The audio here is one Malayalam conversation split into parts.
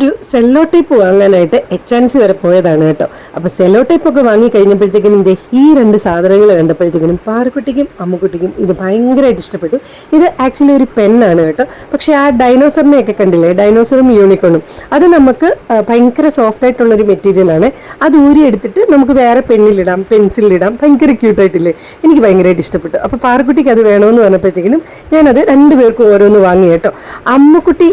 ഒരു സെല്ലോ ടേപ്പ് വാങ്ങാനായിട്ട് എച്ച് ആൻഡ് സി വരെ പോയതാണ് കേട്ടോ. അപ്പോൾ സെല്ലോ ടേപ്പ് ഒക്കെ വാങ്ങി കഴിഞ്ഞപ്പോഴത്തേക്കും ഇതേ ഈ രണ്ട് സാധനങ്ങൾ കണ്ടപ്പോഴത്തേക്കിനും പാറക്കുട്ടിക്കും അമ്മുക്കുട്ടിക്കും ഇത് ഭയങ്കരമായിട്ട് ഇഷ്ടപ്പെട്ടു. ഇത് ആക്ച്വലി ഒരു പെണ്ണാണ് കേട്ടോ. പക്ഷെ ആ ഡൈനോസറിനെ ഒക്കെ കണ്ടില്ലേ? ഡൈനോസറും യൂണിക്കോണും അത് നമുക്ക് ഭയങ്കര സോഫ്റ്റ് ആയിട്ടുള്ളൊരു മെറ്റീരിയലാണ് അത് ഊരി എടുത്തിട്ട് നമുക്ക് വേറെ പെന്നിലിടാം പെൻസിലിടാം. ഭയങ്കര ക്യൂട്ടായിട്ടില്ലേ എനിക്ക് ഭയങ്കരമായിട്ട് ഇഷ്ടപ്പെട്ടു. അപ്പോൾ പാറക്കുട്ടിക്ക് അത് വേണമെന്ന് പറഞ്ഞപ്പോഴത്തേക്കിനും ഞാനത് രണ്ടുപേർക്കും ഓരോന്ന് വാങ്ങി കേട്ടോ. അമ്മുക്കുട്ടി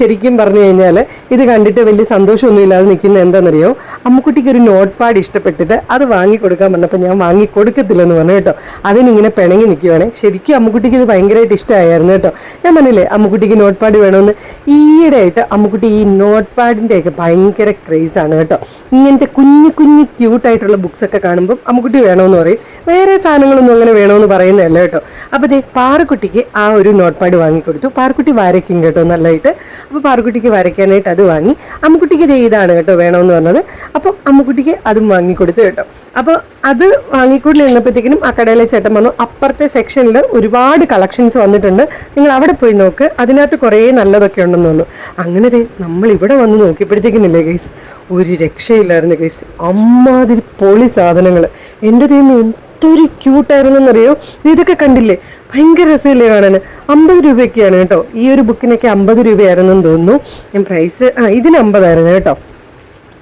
ശരിക്കും പറഞ്ഞു കഴിഞ്ഞാൽ ഇത് കണ്ടിട്ട് വലിയ സന്തോഷമൊന്നും ഇല്ലാതെ നിൽക്കുന്ന എന്താണെന്നറിയോ? അമ്മക്കുട്ടിക്ക് ഒരു നോട്ട് പാഡ് ഇഷ്ടപ്പെട്ടിട്ട് അത് വാങ്ങി കൊടുക്കാൻ പറഞ്ഞപ്പോൾ ഞാൻ വാങ്ങി കൊടുക്കത്തില്ലെന്ന് പറഞ്ഞു കേട്ടോ. അതിനിങ്ങനെ പിണങ്ങി നിൽക്കുവാണ്. ശരിക്കും അമ്മക്കുട്ടിക്ക് ഇത് ഭയങ്കരമായിട്ട് ഇഷ്ടമായിരുന്നു കേട്ടോ. ഞാൻ പറഞ്ഞില്ലേ അമ്മക്കുട്ടിക്ക് നോട്ട് പാഡ് വേണമെന്ന്. ഈയിടെ ആയിട്ട് അമ്മക്കുട്ടി ഈ നോട്ട് പാഡിന്റെയൊക്കെ ഭയങ്കര ക്രേസാണ് കേട്ടോ. ഇങ്ങനത്തെ കുഞ്ഞു കുഞ്ഞു ക്യൂട്ടായിട്ടുള്ള ബുക്സൊക്കെ കാണുമ്പോൾ അമ്മക്കുട്ടി വേണമെന്ന് പറയും. വേറെ സാധനങ്ങളൊന്നും അങ്ങനെ വേണമെന്ന് പറയുന്നതല്ല കേട്ടോ. അപ്പോൾ ദേ പാറക്കുട്ടിക്ക് ആ ഒരു നോട്ട് പാഡ് വാങ്ങിക്കൊടുത്തു. പാറക്കുട്ടി വരയ്ക്കും കേട്ടോ നല്ലതായിട്ട്. അപ്പോൾ പാറക്കുട്ടിക്ക് വരയ്ക്കാനായിട്ട് അത് വാങ്ങി അമ്മുക്കുട്ടിക്ക് ചെയ്താണ് കേട്ടോ വേണമെന്ന് പറഞ്ഞത്. അപ്പം അമ്മുക്കുട്ടിക്ക് അതും വാങ്ങിക്കൊടുത്തു കേട്ടോ. അപ്പോൾ അത് വാങ്ങിക്കൊണ്ട് നിന്നപ്പോഴത്തേക്കിനും ആ കടയിലെ ചേട്ടൻ പറഞ്ഞു അപ്പുറത്തെ സെക്ഷനിൽ ഒരുപാട് കളക്ഷൻസ് വന്നിട്ടുണ്ട്. നിങ്ങൾ അവിടെ പോയി നോക്ക്. അതിനകത്ത് കുറേ നല്ലതൊക്കെ ഉണ്ടെന്ന് തോന്നുന്നു അങ്ങനെ നമ്മൾ ഇവിടെ വന്ന് നോക്കിയപ്പോഴത്തേക്കിനില്ലേ ഗൈസ് ഒരു രക്ഷയില്ലായിരുന്നു ഗൈസ്. അമ്മാതിരി പൊളി സാധനങ്ങൾ എന്റെ ദൈവം എന്തൊരു ക്യൂട്ടായിരുന്നെന്നറിയോ ഇതൊക്കെ കണ്ടില്ലേ? ഭയങ്കര രസമില്ലേ കാണാൻ? അമ്പത് രൂപയൊക്കെയാണ് കേട്ടോ. ഈ ഒരു ബുക്കിനൊക്കെ അമ്പത് രൂപയായിരുന്നെന്ന് തോന്നുന്നു. ഞാൻ പ്രൈസ് ആ ഇതിന് അമ്പതായിരുന്നു കേട്ടോ.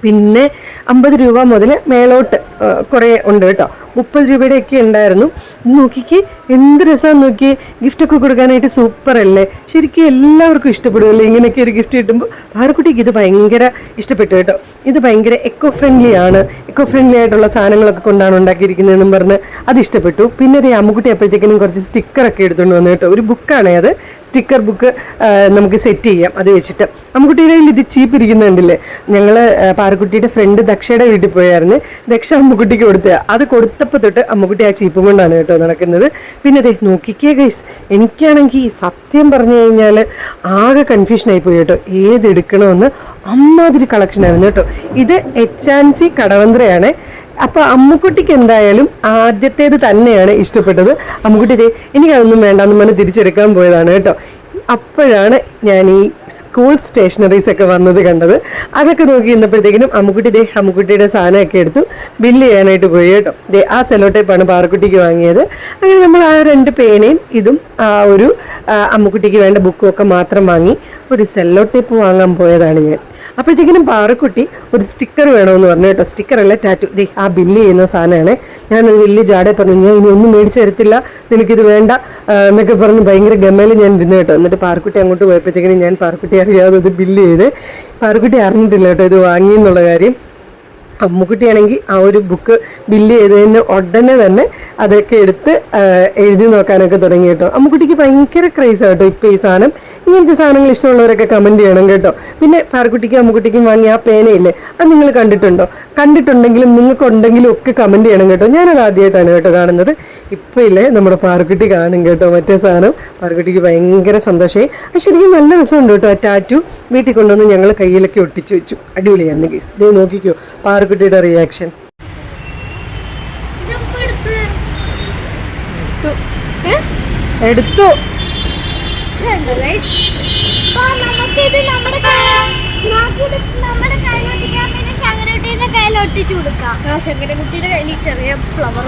പിന്നെ അമ്പത് രൂപ മുതൽ മേലോട്ട് കുറേ ഉണ്ട് കേട്ടോ. മുപ്പത് രൂപയുടെയൊക്കെ ഉണ്ടായിരുന്നു. നോക്കിക്ക് എന്ത് രസമാണ് നോക്കിയേ. ഗിഫ്റ്റൊക്കെ കൊടുക്കാനായിട്ട് സൂപ്പർ അല്ലേ? ശരിക്കും എല്ലാവർക്കും ഇഷ്ടപ്പെടുമല്ലേ ഇങ്ങനെയൊക്കെ ഒരു ഗിഫ്റ്റ് കിട്ടുമ്പോൾ ഭാരക്കുട്ടിക്ക് ഇത് ഭയങ്കര ഇഷ്ടപ്പെട്ടു കേട്ടോ. ഇത് ഭയങ്കര എക്കോ ഫ്രണ്ട്ലി ആണ്. എക്കോ ഫ്രണ്ട്ലി ആയിട്ടുള്ള സാധനങ്ങളൊക്കെ കൊണ്ടാണ് ഉണ്ടാക്കിയിരിക്കുന്നതെന്നും പറഞ്ഞ് അത് ഇഷ്ടപ്പെട്ടു. പിന്നെ അത് അമ്മുക്കുട്ടി അപ്പോഴത്തേക്കിനും കുറച്ച് സ്റ്റിക്കറൊക്കെ എടുത്തുകൊണ്ട് വന്നു കേട്ടോ. ഒരു ബുക്കാണ് അത്. സ്റ്റിക്കർ ബുക്ക് നമുക്ക് സെറ്റ് ചെയ്യാം. അത് വെച്ചിട്ട്. അമ്മുക്കുട്ടിയുടെ കയ്യിൽ ഇത് ചീപ്പ് ഇരിക്കുന്നുണ്ടല്ലേ ഞങ്ങൾ പാറക്കുട്ടിയുടെ ഫ്രണ്ട് ദക്ഷയുടെ വീട്ടിൽ പോയായിരുന്നു. ദക്ഷ അമ്മുക്കുട്ടിക്ക് കൊടുത്ത അത് കൊടുത്തപ്പോൾ തൊട്ട് അമ്മുക്കുട്ടി ആ ചീപ്പും കൊണ്ടാണ് കേട്ടോ നടക്കുന്നത്. പിന്നെ അതെ നോക്കിക്കേ ഗൈസ് എനിക്കാണെങ്കിൽ സത്യം പറഞ്ഞു കഴിഞ്ഞാൽ ആകെ കൺഫ്യൂഷൻ ആയിപ്പോയി കേട്ടോ. ഏത് എടുക്കണമെന്ന് അമ്മാതിരി കളക്ഷൻ ആയിരുന്നു കേട്ടോ. ഇത് എച്ച് ആൻഡ് സി കടവന്ത്രയാണ്. അപ്പോൾ അമ്മുക്കുട്ടിക്ക് എന്തായാലും ആദ്യത്തേത് തന്നെയാണ് ഇഷ്ടപ്പെട്ടത്. അമ്മുക്കുട്ടി ഇതേ എനിക്കതൊന്നും വേണ്ടാന്ന് പറഞ്ഞ് തിരിച്ചെടുക്കാൻ പോയതാണ് കേട്ടോ. അപ്പോഴാണ് ഞാൻ ഈ സ്കൂൾ സ്റ്റേഷനറീസ് ഒക്കെ വന്നത് കണ്ടത്. അതൊക്കെ നോക്കി ഇന്നപ്പോഴത്തേക്കിനും അമ്മുക്കുട്ടി ദേ അമ്മുക്കുട്ടിയുടെ സാധനമൊക്കെ എടുത്തു. ബില്ല് ചെയ്യാനായിട്ട് പോയി കേട്ടോ. ദേ ആ സെലോ ടൈപ്പാണ് പാറക്കുട്ടിക്ക് വാങ്ങിയത്. അങ്ങനെ നമ്മൾ ആ രണ്ട് പേനയും ഇതും ആ ഒരു അമ്മുക്കുട്ടിക്ക് വേണ്ട ബുക്കും ഒക്കെ മാത്രം വാങ്ങി ഒരു സെല്ലോ ടേപ്പ് വാങ്ങാൻ പോയതാണ് ഞാൻ. അപ്പോഴത്തേക്കിനും പാറക്കുട്ടി ഒരു സ്റ്റിക്കർ വേണമെന്ന് പറഞ്ഞു കേട്ടോ. സ്റ്റിക്കറല്ല ടാറ്റു. ദേ ആ ബില്ല് ചെയ്യുന്ന സാധനമാണ്. ഞാനത് വലിയ ജാടെ പറഞ്ഞു ഞാൻ ഇനി ഒന്നും മേടിച്ചു തരത്തില്ല നിനക്കിത് വേണ്ട എന്നൊക്കെ പറഞ്ഞ് ഭയങ്കര ഗമയിൽ ഞാൻ ഇരുന്നു കേട്ടോ. എന്നിട്ട് പാറക്കുട്ടി അങ്ങോട്ട് പോയപ്പോഴത്തേക്കിനും ഞാൻ പാറക്കുട്ടി അറിയാതെ ഇത് ബില്ല് ചെയ്ത് പാറക്കുട്ടി അറിഞ്ഞിട്ടില്ല കേട്ടോ ഇത് വാങ്ങി എന്നുള്ള കാര്യം. അമ്മുക്കുട്ടിയാണെങ്കിൽ ആ ഒരു ബുക്ക് ബില്ല് ചെയ്തതിന് ഉടനെ തന്നെ അതൊക്കെ എടുത്ത് എഴുതി നോക്കാനൊക്കെ തുടങ്ങി കേട്ടോ. അമ്മുക്കുട്ടിക്ക് ഭയങ്കര ക്രൈസ് കേട്ടോ ഇപ്പോൾ ഈ സാധനം. ഇങ്ങനത്തെ സാധനങ്ങൾ ഇഷ്ടമുള്ളവരൊക്കെ കമന്റ് ചെയ്യണം കേട്ടോ. പിന്നെ പാറക്കുട്ടിക്കും അമ്മുക്കുട്ടിക്കും വാങ്ങിയ ആ പേനയില്ലേ അത് നിങ്ങൾ കണ്ടിട്ടുണ്ടോ? കണ്ടിട്ടുണ്ടെങ്കിലും നിങ്ങൾക്കുണ്ടെങ്കിലും ഒക്കെ കമന്റ് ചെയ്യണം കേട്ടോ. ഞാനത് ആദ്യമായിട്ടാണ് കേട്ടോ കാണുന്നത്. ഇപ്പോൾ ഇല്ലേ നമ്മുടെ പാറക്കുട്ടി കാണും കേട്ടോ മറ്റേ സാധനം. പാറക്കുട്ടിക്ക് ഭയങ്കര സന്തോഷമായി. അത് ശരിക്കും നല്ല രസമുണ്ട് കേട്ടോ ആ ടാറ്റു വീട്ടിൽ കൊണ്ടുവന്ന് ഞങ്ങൾ കയ്യിലൊക്കെ ഒട്ടിച്ച് വെച്ചു. അടിപൊളിയായിരുന്നു കേസ് ദേ നോക്കിക്കോ പാറക്കുട്ടിയുടെ റിയാക്ഷൻ എടുത്തു. ശങ്കരകുട്ടിയുടെ കയ്യിൽ ചെറിയ ഫ്ലവർ